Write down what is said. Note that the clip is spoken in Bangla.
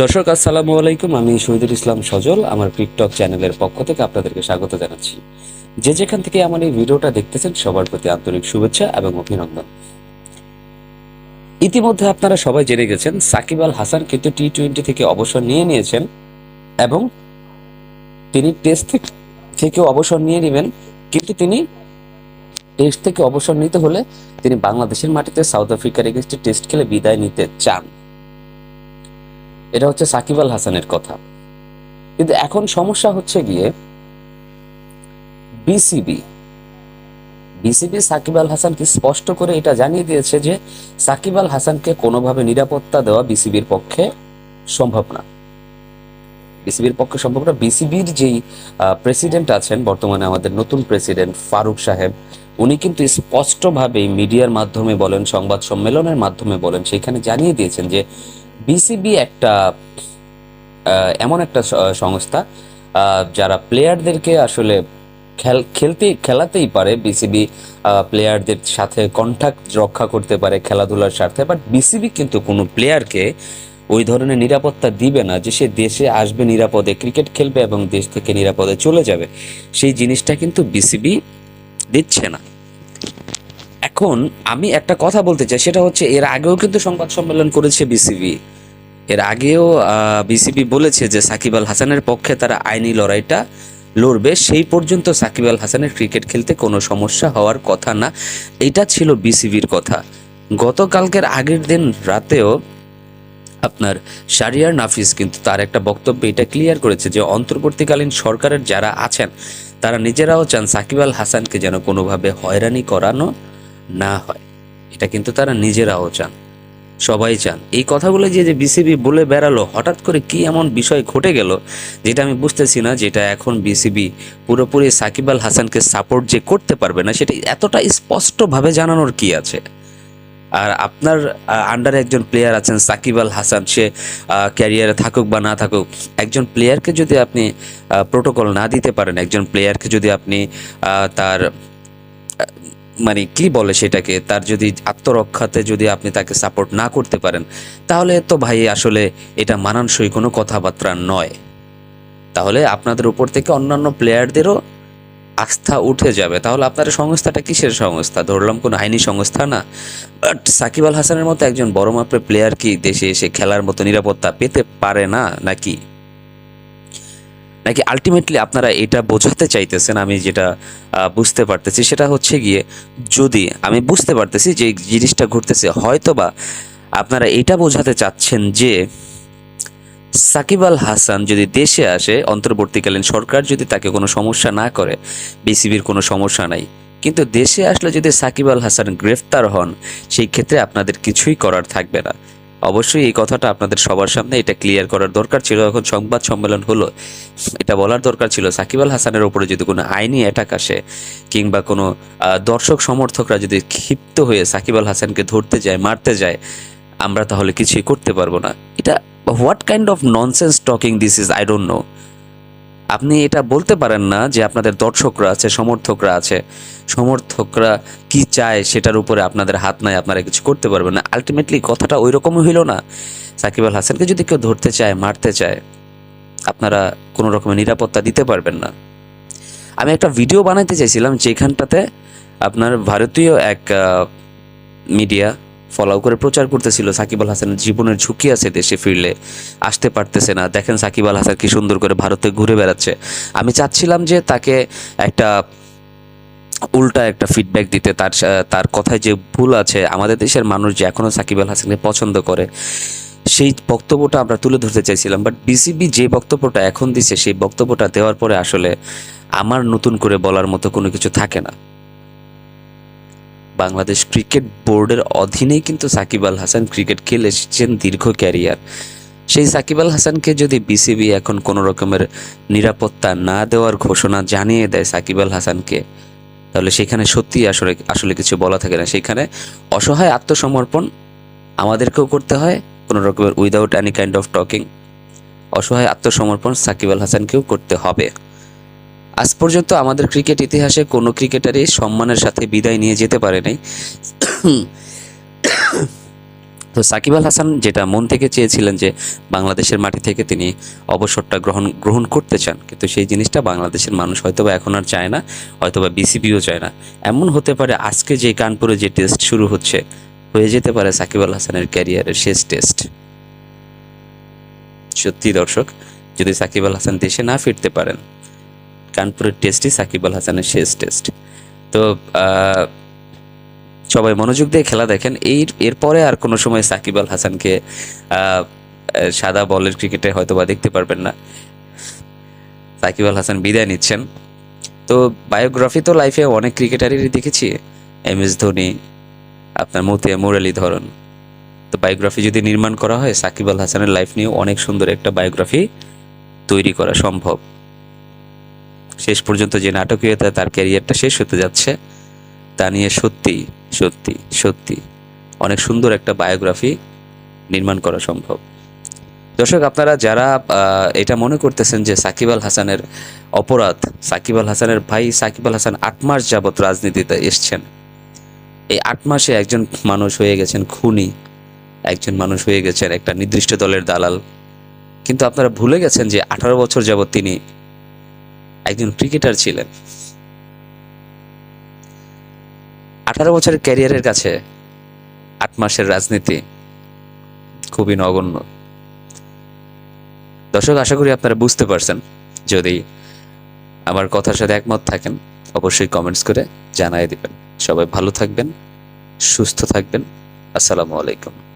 দর্শক, আসসালামু আলাইকুম। আমি শহীদুল ইসলাম সজল, আমার টিকটক চ্যানেলের পক্ষ থেকে আপনাদেরকে স্বাগত জানাচ্ছি। যে যেখান থেকে আমার এই ভিডিওটা দেখতেছেন, সবার প্রতি আন্তরিক শুভেচ্ছা এবং অভিনন্দন। ইতিমধ্যে আপনারা সবাই জেনে গেছেন, সাকিব আল হাসান কিন্তু টি টোয়েন্টি থেকে অবসর নিয়ে নিয়েছেন এবং তিনি টেস্ট থেকে- অবসর নিয়ে নেবেন। কিন্তু তিনি টেস্ট থেকে অবসর নিতে হলে তিনি বাংলাদেশের মাটিতে সাউথ আফ্রিকার এগেনস্টে টেস্ট খেলে বিদায় নিতে চান। এটা হচ্ছে সাকিব আল হাসানের কথা। কিন্তু এখন সমস্যা হচ্ছে গিয়ে বিসিবি বিসিবি সাকিব আল হাসানকে স্পষ্ট করে এটা জানিয়ে দিয়েছে যে সাকিব আল হাসানকে কোনোভাবে নিরাপত্তা দেওয়া বিসিবির পক্ষে সম্ভব না। বিসিবির পক্ষে সম্ভব না। বিসিবির যেই প্রেসিডেন্ট আছেন, বর্তমানে আমাদের নতুন প্রেসিডেন্ট ফারুক সাহেব, উনি কিন্তু স্পষ্টভাবে মিডিয়ার মাধ্যমে বলেন, সংবাদ সম্মেলনের মাধ্যমে বলেন, সেখানে জানিয়ে দিয়েছেন যে বিসিবি একটা এমন একটা সংস্থা যারা প্লেয়ারদেরকে আসলে খেল, খেলতে, খেলাতেই পারে। বিসিবি প্লেয়ারদের সাথে কন্ট্যাক্ট রক্ষা করতে পারে খেলাধুলার স্বার্থে। বাট বিসিবি কিন্তু কোনো প্লেয়ারকে ওই ধরনের নিরাপত্তা দিবে না যে সে দেশে আসবে নিরাপদে ক্রিকেট খেলবে এবং দেশ থেকে নিরাপদে চলে যাবে। সেই জিনিসটা কিন্তু বিসিবি দিচ্ছে না। এখন আমি একটা কথা বলতে চাই, সেটা হচ্ছে এর আগেও কিন্তু সংবাদ সম্মেলন করেছে বিসিবি। এর আগেও বিসিবি বলেছে যে সাকিব আল হাসানের পক্ষে তারা আইনি লড়াইটা লড়বে। সেই পর্যন্ত সাকিব আল হাসানের ক্রিকেট খেলতে কোনো সমস্যা হওয়ার কথা না। এটা ছিল বিসিবির কথা। গতকালকের আগের দিন রাতেও আপনার শারিয়ার নাফিস কিন্তু তার একটা বক্তব্যে এটা ক্লিয়ার করেছে যে অন্তর্বর্তীকালীন সরকারের যারা আছেন, তারা নিজেরাও চান সাকিব আল হাসানকে যেন কোনোভাবে হয়রানি করানো না হয়। এটা কিন্তু তারা নিজেরাও চান। সবাই চান। এই কথাগুলো যে যে বিসিবি বলে বেড়ালো, হঠাৎ করে কি এমন বিষয় ঘটে গেল, যেটা আমি বুঝতেছি না, যেটা এখন বিসিবি পুরোপুরি সাকিব আল হাসানকে সাপোর্ট যে করতে পারবে না, সেটা এতটা স্পষ্টভাবে জানানোর কি আছে? আর আপনার আন্ডারে একজন প্লেয়ার আছেন, সাকিব আল হাসান, সে ক্যারিয়ারে থাকুক বা না থাকুক, একজন প্লেয়ারকে যদি আপনি প্রোটোকল না দিতে পারেন, একজন প্লেয়ারকে যদি আপনি তার মানে কি বলে সেটাকে? তার যদি আত্মরক্ষাতে যদি আপনি তাকে সাপোর্ট না করতে পারেন, তাহলে তো ভাই আসলে এটা মানানসই কোনো কথাবার্তা নয়। তাহলে আপনাদের উপর থেকে অন্যান্য প্লেয়ারদেরও আস্থা উঠে যাবে। তাহলে আপনার সংস্থাটা কিসের সংস্থা? ধরলাম কোনো আইনি সংস্থা না। বাট সাকিব আল হাসানের মতো একজন বড় মাপের প্লেয়ার কি দেশে এসে খেলার মতো নিরাপত্তা পেতে পারে না, নাকি? নাকি আলটিমেটলি আপনারা এটা বোঝাতে চাইতেছেন আমি যেটা বুঝতে পারতেছি, সেটা হচ্ছে গিয়ে যদি আমি বুঝতে পারতেছি যে জিনিসটা ঘটতেছে, হয়তোবা আপনারা এটা বোঝাতে চাচ্ছেন যে সাকিব আল হাসান যদি দেশে আসে, অন্তর্বর্তীকালীন সরকার যদি তাকে কোনো সমস্যা না করে, বিসিবির কোনো সমস্যা নাই, কিন্তু দেশে আসলে যদি সাকিব আল হাসান গ্রেফতার হন, সেই ক্ষেত্রে আপনাদের কিছুই করার থাকবে না। অবশ্যই এই কথাটা আপনাদের সবার সামনে, এটা ক্লিয়ার করার দরকার ছিল। এখন সংবাদ সম্মেলন হলো, এটা বলার দরকার ছিল। সাকিব আল হাসানের ওপরে যদি কোনো আইনি অ্যাটাক আসে, কিংবা কোনো দর্শক সমর্থকরা যদি ক্ষিপ্ত হয়ে সাকিব আল হাসানকে ধরতে যায়, মারতে যায়, আমরা তাহলে কিছুই করতে পারব না। এটা what kind of nonsense talking this is I don't know আপনি এটা বলতে পারেন না যে আপনাদের দর্শকরা আছে, সমর্থকরা আছে। সমর্থকরা কি চায় সেটার উপরে আপনাদের হাত নাই, আপনারা কিছু করতে পারবেন না। আলটিমেটলি কথাটা ওই রকমই হইল না। সাকিব আল হাসানকে যদি কেউ ধরতে চায়, মারতে চায়, আপনারা কোনো রকমের নিরাপত্তা দিতে পারবেন না। আমি একটা ভিডিও বানাইতে চাইছিলাম যেখানটাতে আপনার ভারতীয় এক মিডিয়া ফলো করে প্রচার করতেছিল। সাকিব আল হাসানের জীবনের ঝুঁকি আছে দেশে ফিরলে। আসতে পারতেছে না। দেখেন সাকিব আল হাসান কি সুন্দর করে ভারতে ঘুরে বেড়াচ্ছে। আমি চাচ্ছিলাম যে তাকে একটা উল্টা একটা ফিডব্যাক দিতে। তার তার কথায় যে ভুল আছে, আমাদের দেশের মানুষ যে এখনও সাকিব আল হাসানকে পছন্দ করে, সেই বক্তব্যটা আমরা তুলে ধরতে চাইছিলাম। বাট বিসিবি যে বক্তব্যটা এখন দিছে, সেই বক্তব্যটা দেওয়ার পরে আসলে আমার নতুন করে বলার মতো কোনো কিছু থাকে না। বাংলাদেশ ক্রিকেট বোর্ডের অধীনেই কিন্তু সাকিব আল হাসান ক্রিকেট খেলে এসেছেন দীর্ঘ ক্যারিয়ার। সেই সাকিব আল হাসানকে যদি বিসিবি এখন কোনো রকমের নিরাপত্তা না দেওয়ার ঘোষণা জানিয়ে দেয় সাকিব আল হাসানকে, তাহলে সেখানে সত্যি আসলে আসলে কিছু বলা থাকে না। সেখানে অসহায় আত্মসমর্পণ আমাদেরকেও করতে হয়, কোনো রকমের without any kind of talking অসহায় আত্মসমর্পণ সাকিব আল হাসানকেও করতে হবে। আজ পর্যন্ত আমাদের ক্রিকেট ইতিহাসে কোনো ক্রিকেটারই সম্মানের সাথে বিদায় নিয়ে যেতে পারে নাই। তো সাকিব আল হাসান যেটা মন থেকে চেয়েছিলেন যে বাংলাদেশের মাটি থেকে তিনি অবসরটা গ্রহণ গ্রহণ করতে চান, কিন্তু সেই জিনিসটা বাংলাদেশের মানুষ হয়তোবা এখন আর চায় না, হয়তোবা বিসিবিও চায় না। এমন হতে পারে আজকে যে কানপুরে যে টেস্ট শুরু হচ্ছে, হয়ে যেতে পারে সাকিব আল হাসানের ক্যারিয়ারের শেষ টেস্ট। সত্যি দর্শক, যদি সাকিব আল হাসান দেশে না ফিরতে পারেন কানপুরের টেস্টই সাকিব আল হাসানের শেষ টেস্ট তো সবাই মনোযোগ দিয়ে খেলা দেখেন। এই এরপরে আর কোনো সময় সাকিব আল হাসানকে সাদা বলের ক্রিকেটে হয়তো বা দেখতে পারবেন না। সাকিব আল হাসান বিদায় নিচ্ছেন। তো বায়োগ্রাফি তো লাইফে অনেক ক্রিকেটারেরই দেখেছি। এম এস ধোনি, আপনার মতিয়া মুরালি ধরন। তো বায়োগ্রাফি যদি নির্মাণ করা হয়, সাকিব আল হাসানের লাইফ নিয়ে অনেক সুন্দর একটা বায়োগ্রাফি তৈরি করা সম্ভব। শেষ পর্যন্ত যে নাটকীয়তা তার ক্যারিয়ারটা শেষ হতে যাচ্ছে, তা নিয়ে সত্যি সত্যি সত্যি অনেক সুন্দর একটা বায়োগ্রাফি নির্মাণ করা সম্ভব। দর্শক, আপনারা যারা এটা মনে করতেছেন যে সাকিব আল হাসানের অপরাধ, সাকিব আল হাসানের ভাই সাকিব আল হাসান আট মাস যাবত রাজনীতিতে এসছেন। এই আট মাসে একজন মানুষ হয়ে গেছেন খুনি, একজন মানুষ হয়ে গেছেন একটা নির্দিষ্ট দলের দালাল। কিন্তু আপনারা ভুলে গেছেন যে আঠারো বছর যাবত তিনি একজন ক্রিকেটার ছিলেন। আঠারো বছরের ক্যারিয়ারের কাছে আট মাসের রাজনীতি খুবই নগণ্য। দর্শক, আশা করি আপনারা বুঝতে পারছেন। যদি আমার কথার সাথে একমত থাকেন, অবশ্যই কমেন্টস করে জানাই দিবেন। সবাই ভালো থাকবেন, সুস্থ থাকবেন। আসসালামু আলাইকুম।